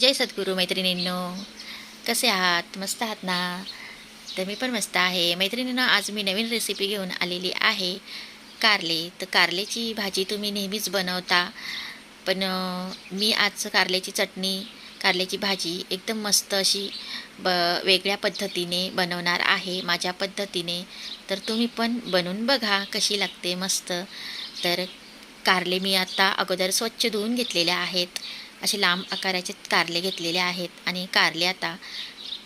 जय सद्गुरू मैत्रिणींनो. कसे आहात? मस्त आहात ना? तर मी पण मस्त आहे. मैत्रिणींनो आज मी नवीन रेसिपी घेऊन आलेली आहे. कारले. तर कारल्याची भाजी तुम्ही नेहमीच बनवता. पण मी आज कारल्याची चटणी कारल्याची भाजी एकदम मस्त अशी ब वेगळ्या पद्धतीने बनवणार आहे माझ्या पद्धतीने. तर तुम्ही पण बनवून बघा कशी लागते मस्त. तर कारले मी आता अगोदर स्वच्छ धुवून घेतलेले आहेत. असे लांब आकाराचे कारले घेतलेले आहेत आणि कारले आता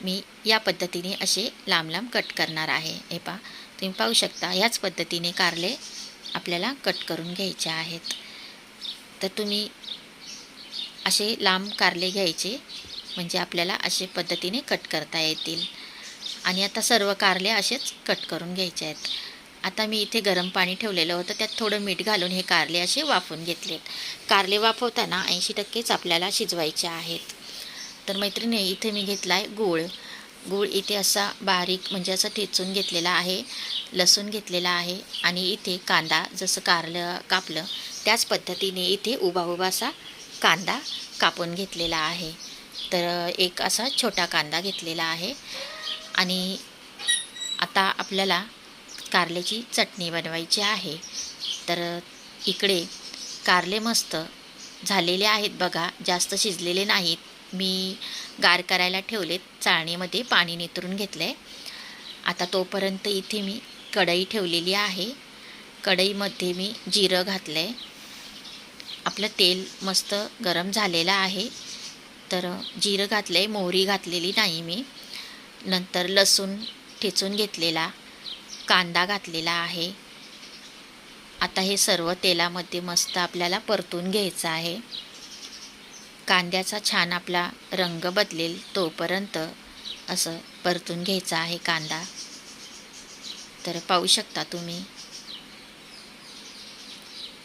मी या पद्धतीने असे लांब लांब कट करणार आहे. हे पा तुम्ही पाहू शकता ह्याच पद्धतीने कारले आपल्याला कट करून घ्यायचे आहेत. तर तुम्ही असे लांब कारले घ्यायचे म्हणजे आपल्याला असे पद्धतीने कट करता येतील. आणि आता सर्व कारले असेच कट करून घ्यायचे आहेत. आता मी इथे गरम पाणी ठेवलेलं होतं त्यात थोडं मीठ घालून हे कारले असे वाफून घेतलेत. कारले वाफवताना ऐंशी टक्केच आपल्याला शिजवायचे आहेत. तर मैत्रिणी इथे मी घेतला आहे गूळ. गूळ इथे असा बारीक म्हणजे असं ठेचून घेतलेला आहे लसूण घेतलेला आहे आणि इथे कांदा जसं कारलं कापलं त्याच पद्धतीने इथे उभा उभा असा कांदा कापून घेतलेला आहे. तर एक असा छोटा कांदा घेतलेला आहे आणि आता आपल्याला कारल्याची चटणी बनवायची आहे. तर इकडे कारले मस्त झालेले आहेत बघा जास्त शिजलेले नाहीत. मी गार करायला ठेवलेत चाळणीमध्ये पाणी नितरून घेतलं आहे आता तोपर्यंत इथे मी कढई ठेवलेली आहे. कढईमध्ये मी जिरं घातलं आहे आपलं तेल मस्त गरम झालेलं आहे. तर जिरं घातलं आहे मोहरी घातलेली नाही मी. नंतर लसूण ठेचून घेतलेला. कांदा घातलेला आहे. आता हे सर्व तेलामध्ये मस्त आपल्याला परतून घ्यायचं आहे. कांद्याचा छान आपला रंग बदलेल तोपर्यंत असं परतून घ्यायचा आहे कांदा. तर पाहू शकता तुम्ही.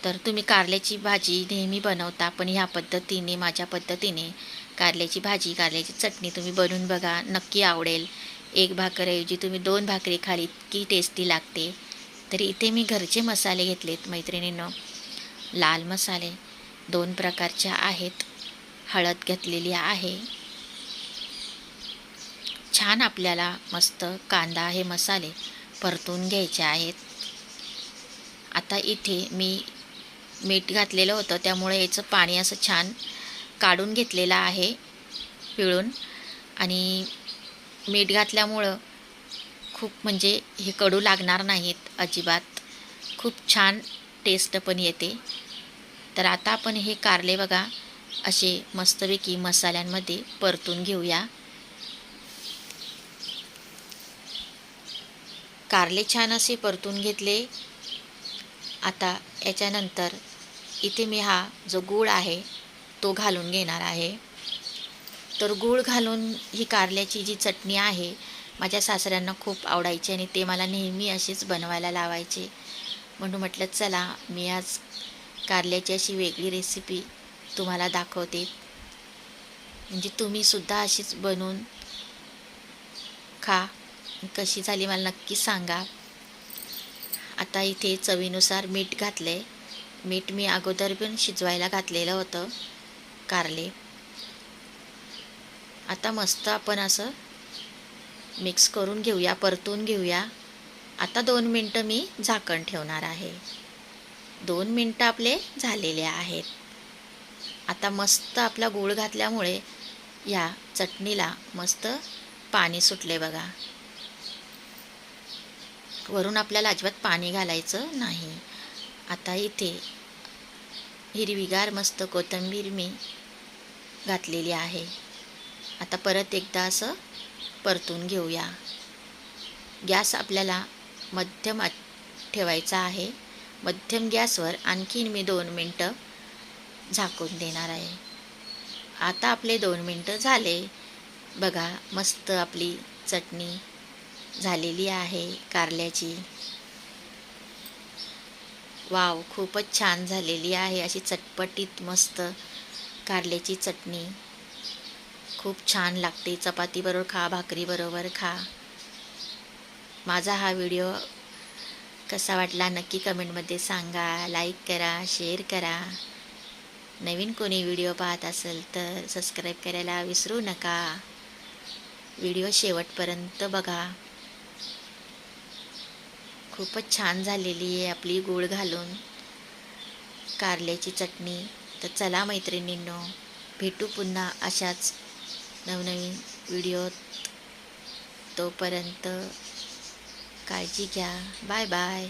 तर तुम्ही कारल्याची भाजी नेहमी बनवता पण ह्या पद्धतीने माझ्या पद्धतीने कारल्याची भाजी कारल्याची चटणी तुम्ही बनवून बघा नक्की आवडेल. एक भाकरऐवजी तुम्ही दोन भाकरी खाली इतकी टेस्टी लागते? तर इथे मी घरचे मसाले घेतलेत मैत्रिणींनो. लाल मसाले दोन प्रकारच्या आहेत. हळद घेतलेली आहे. छान आपल्याला मस्त कांदा हे मसाले परतून घ्यायचे आहेत. आता इथे मी मीठ घातलेलं होतं त्यामुळे याचं पाणी असं छान काढून घेतलेलं आहे पिळून. आणि मीठ घातल्यामुळं खूप म्हणजे हे कडू लागणार नाहीत अजिबात. खूप छान टेस्ट पण येते. तर आता आपण हे कारले बघा असे मस्तपैकी मसाल्यांमध्ये परतून घेऊया. कारले छान असे परतून घेतले. आता याच्यानंतर इथे मी हा जो गूळ आहे तो घालून घेणार आहे. तर गूळ घालून ही कारल्याची जी चटणी आहे माझ्या सासऱ्यांना खूप आवडायची आणि ते मला नेहमी अशीच बनवायला लावायचे. म्हणून म्हटलं चला मी आज कारल्याची अशी वेगळी रेसिपी तुम्हाला दाखवते. म्हणजे तुम्हीसुद्धा अशीच बनवून खा. कशी झाली मला नक्की सांगा. आता इथे चवीनुसार मीठ घातलं आहे मीठ मी अगोदर पण शिजवायला घातलेलं होतं कारले. आता मस्त आपण असं मिक्स करून घेऊया परतून घेऊया. आता दोन मिनटं मी झाकण ठेवणार आहे. दोन मिनटं आपले झालेले आहेत. आता मस्त आपला गूळ घातल्यामुळे या चटणीला मस्त पाणी सुटले बघा. वरून आपल्याला अजिबात पाणी घालायचं नाही. आता इथे हिरवीगार मस्त कोथिंबीर मी घातलेली आहे. आता परत एकदा असं परतून घेऊया. गॅस आपल्याला मध्यम ठेवायचा आहे. मध्यम गॅसवर आणखीन मी दोन मिनटं झाकून देणार आहे. आता आपले दोन मिनटं झाले. बघा मस्त आपली चटणी झालेली आहे कारल्याची. वाव खूपच छान झालेली आहे अशी चटपटीत मस्त कारल्याची चटणी. खूप छान लागते. चपातीबरोबर खा भाकरीबरोबर खा. माझा हा व्हिडिओ कसा वाटला नक्की कमेंटमध्ये सांगा. लाईक करा शेअर करा. नवीन कोणी व्हिडिओ पाहत असेल तर सबस्क्राईब करायला विसरू नका. व्हिडिओ शेवटपर्यंत बघा. खूपच छान झालेली आहे आपली गूळ घालून. कारल्याची चटणी. तर चला मैत्रिणींनो भेटू पुन्हा अशाच नवनवीन व्हिडिओ तोपर्यंत काळजी घ्या. Bye bye